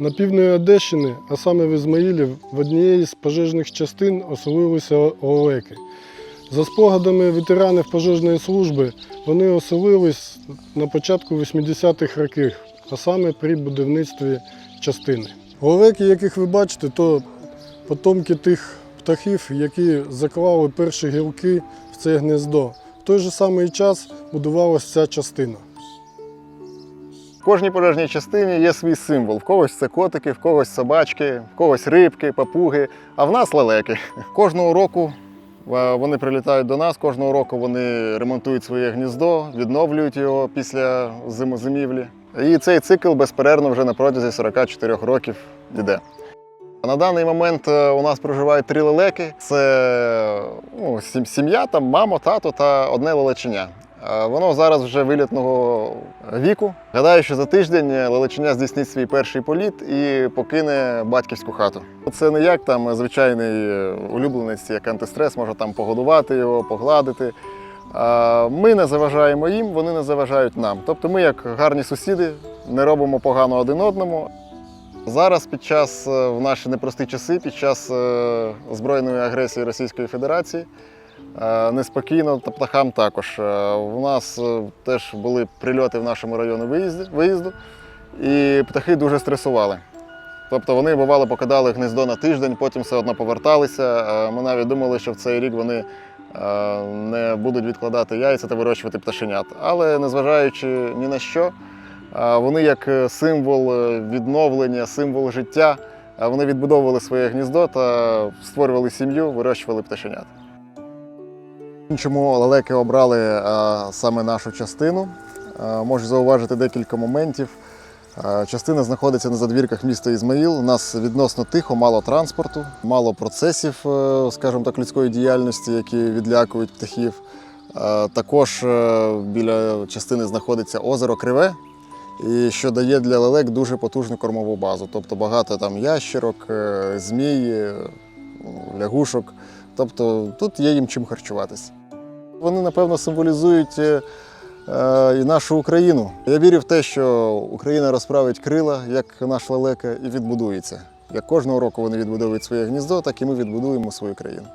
На півдні Одещини, а саме в Ізмаїлі, в однієї з пожежних частин оселилися лелеки. За спогадами ветеранів пожежної служби, вони оселились на початку 80-х років, а саме при будівництві частини. Лелеки, яких ви бачите, то потомки тих птахів, які заклали перші гілки в це гнездо. В той же самий час будувалася ця частина. В кожній пожежній частині є свій символ. В когось це котики, в когось собачки, в когось рибки, папуги, а в нас лелеки. Кожного року е, вони прилітають до нас, кожного року вони ремонтують своє гніздо, відновлюють його після зим- зимівлі. І цей цикл безперервно вже на протязі 44 років йде. На даний момент е, у нас проживають три лелеки. Це ну, сім'я, там мама, тато та одне лелеченя. Е, Воно зараз вже вилітного віку. Гадаю, що за тиждень лелеченя здійснить свій перший політ і покине батьківську хату. Це не як там звичайний е, улюбленець, як антистрес, може там погодувати його, погладити. Ми не заважаємо їм, вони не заважають нам. Тобто ми, як гарні сусіди, не робимо погано один одному. Зараз, під час е, в наші непрості часи, під час е, збройної агресії Російської Федерації, е, неспокійно та птахам також. Е, У нас е, теж були прильоти в нашому районі виїзду, і птахи дуже стресували. Тобто вони бувало покидали гнездо на тиждень, потім все одно поверталися. Е, Ми навіть думали, що в цей рік вони е, не будуть відкладати яйця та вирощувати пташенят. Але незважаючи ні на що, е, вони як е, символ е, відновлення, символ життя, е, вони відбудовували своє гніздо та створювали сім'ю, вирощували пташенят. Чому лелеки обрали е, саме нашу частину? Е, Можу зауважити декілька моментів. Е, Частина знаходиться на задвірках міста Ізмаїл. У нас відносно тихо, мало транспорту, мало процесів, скажімо так, людської діяльності, які відлякують птахів. Також біля частини знаходиться озеро Криве, і що дає для лелек дуже потужну кормову базу. Тобто багато там ящерок, змій, лягушок. Тобто тут є їм чим харчуватися. Вони, напевно, символізують е, е, і нашу Україну. Я вірю в те, що Україна розправить крила, як наш лелека, і відбудується. Як кожного року вони відбудовують своє гніздо, так і ми відбудуємо свою країну.